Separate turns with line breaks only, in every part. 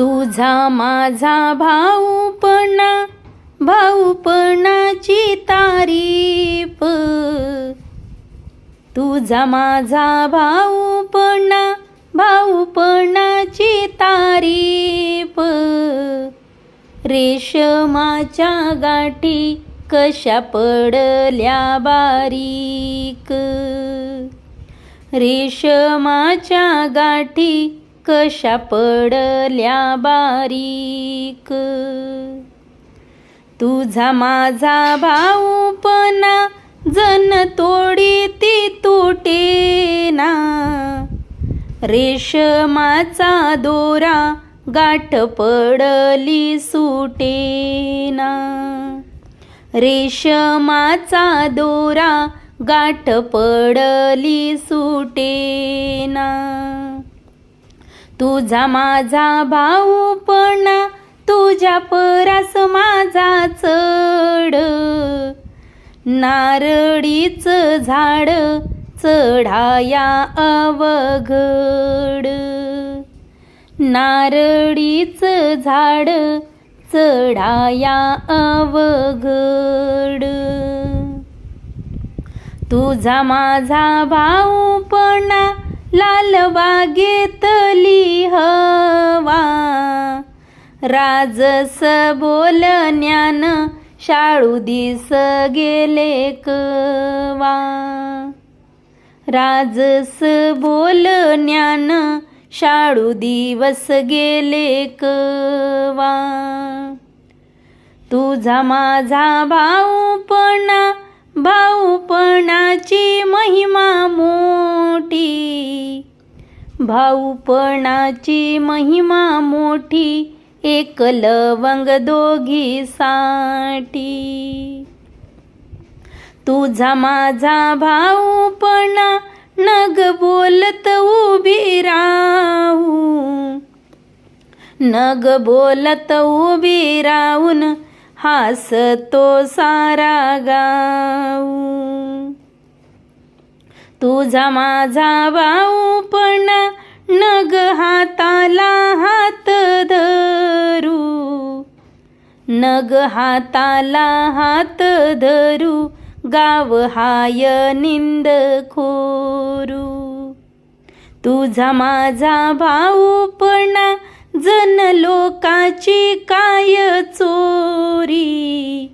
तुझा माझा भाऊपणा भाऊपणाची तारीफ. तुझा माझा भाऊपणा भाऊपणाची तारीफ. रेशमाच्या गाठी कशा पडल्या बारीक. रेशमाच्या गाठी कशा पडल्या बारीक? तुझा माझा भाऊपणा जन तोडी ती तुटेना. रेशमाचा दोरा गाठ पडली सुटेना. रेशमाचा दोरा गाठ पडली सुटे तुझा माझा भाऊपणा तुझ्या परास माझा चढ. नारळीच झाड चढाया अवघड. नारळीच झाड चढाया अवघड. तुझा माझा भाऊपणा लाल बागेतली हवा. राजस बोलण्यान शाळू दिस गेले कवा. राजस बोलण्यान शाळू दिवस गेले कवा. तुझा माझा भाऊपणा भाऊपणाची महिमा मोठी. भाऊपणाची महिमा मोठी एक लवंग दोघी साठी. तुझा माझा भाऊपणा नग बोलत उभी राहू. नग बोलत उभी राहून हासतो सारा गाऊ तुझा माझा भाऊपणा नग हाताला हात धरू. नग हाताला हात धरू गाव हाय निंद खोरू. तुझा माझा भाऊपणा जन लोकाची काय चोरी.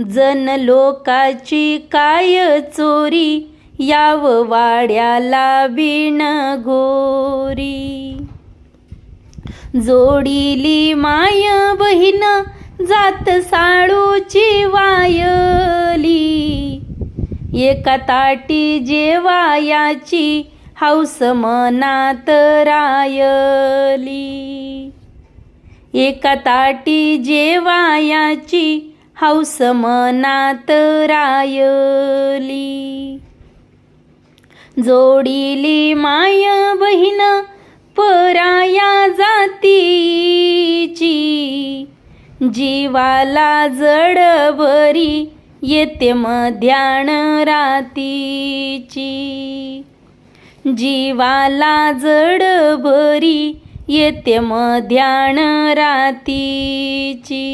जन लोकाची काय चोरी? याव वाड्याला बिण गोरी. जोडीली माय बहीण जात साळूची वायली. एका ताटी जेवायाची हौस मनात रायली. एका ताटी जेवायाची हौस मनात रायली. जोडिली माय बहीण पराया जातीची. जीवाला जडभरी येते मध्यान रातीची. जीवाला जडभरी येते मध्यान रातीची.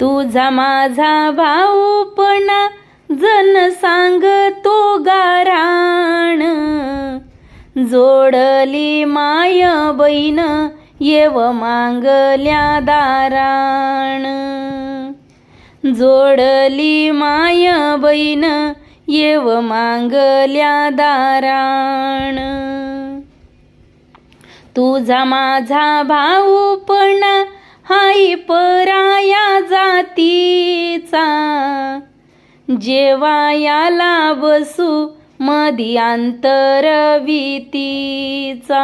तुझा माझा भाऊपणा जन सांगतो गाराण. जोडली माय बहीण येव मांगल्या दाराण. जोडली माय बहीण येव मांगल्या दाराण. तुझा माझा भाऊपणा हाई पराया जातीचा. जेवायाला बसू मध्यांतर वितीचा.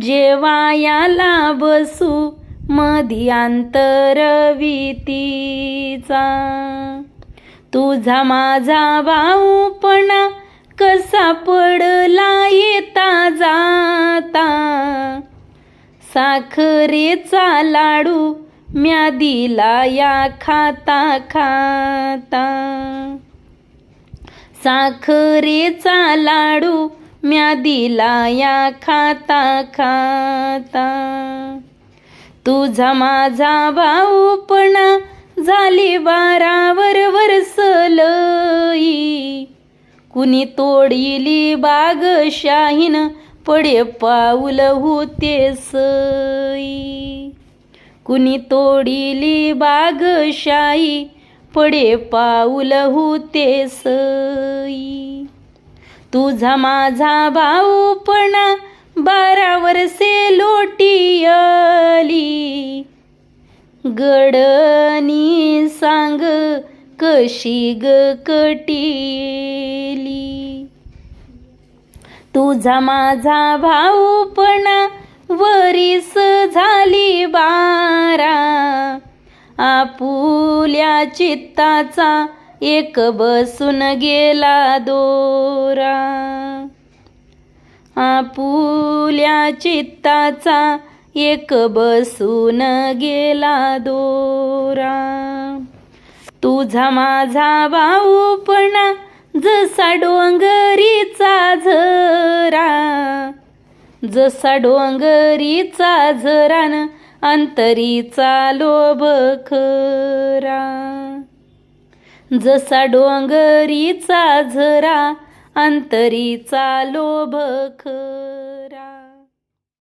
जेवायाला बसू मध्यांतर वितीचा. तुझा माझा भाऊपणा कसा पडला येता जाता? साखरेचा लाडू म्या दिला या खाता खाता. साखरेचा लाडू म्या दिला या खाता खाता. तुझा माझा भाऊपणा झाली बारावर वरसलई. कुणी तोडिली बाग शाहीन पडे पाऊल होते सई. कुणी तोडिली बाग शाही पडे पाऊल होते सई. तुझा माझा भाऊपणा बारा वर्षे आली. गडनी सांग कशी ग कटिली? तुझा माझा भाऊपणा वरीस झाली बारा. आपुल्या चित्ताचा एक बसून गेला दोरा. आपुल्या चित्ताचा एक बसून गेला दोरा. तुझा माझा भाऊपणा जसा डोंगरीचा झरा. जसा डोंगरीचा झरान अंतरीचा लोभ खरा. जसा डोंगरीचा झरा अंतरीचा लोभ खरा.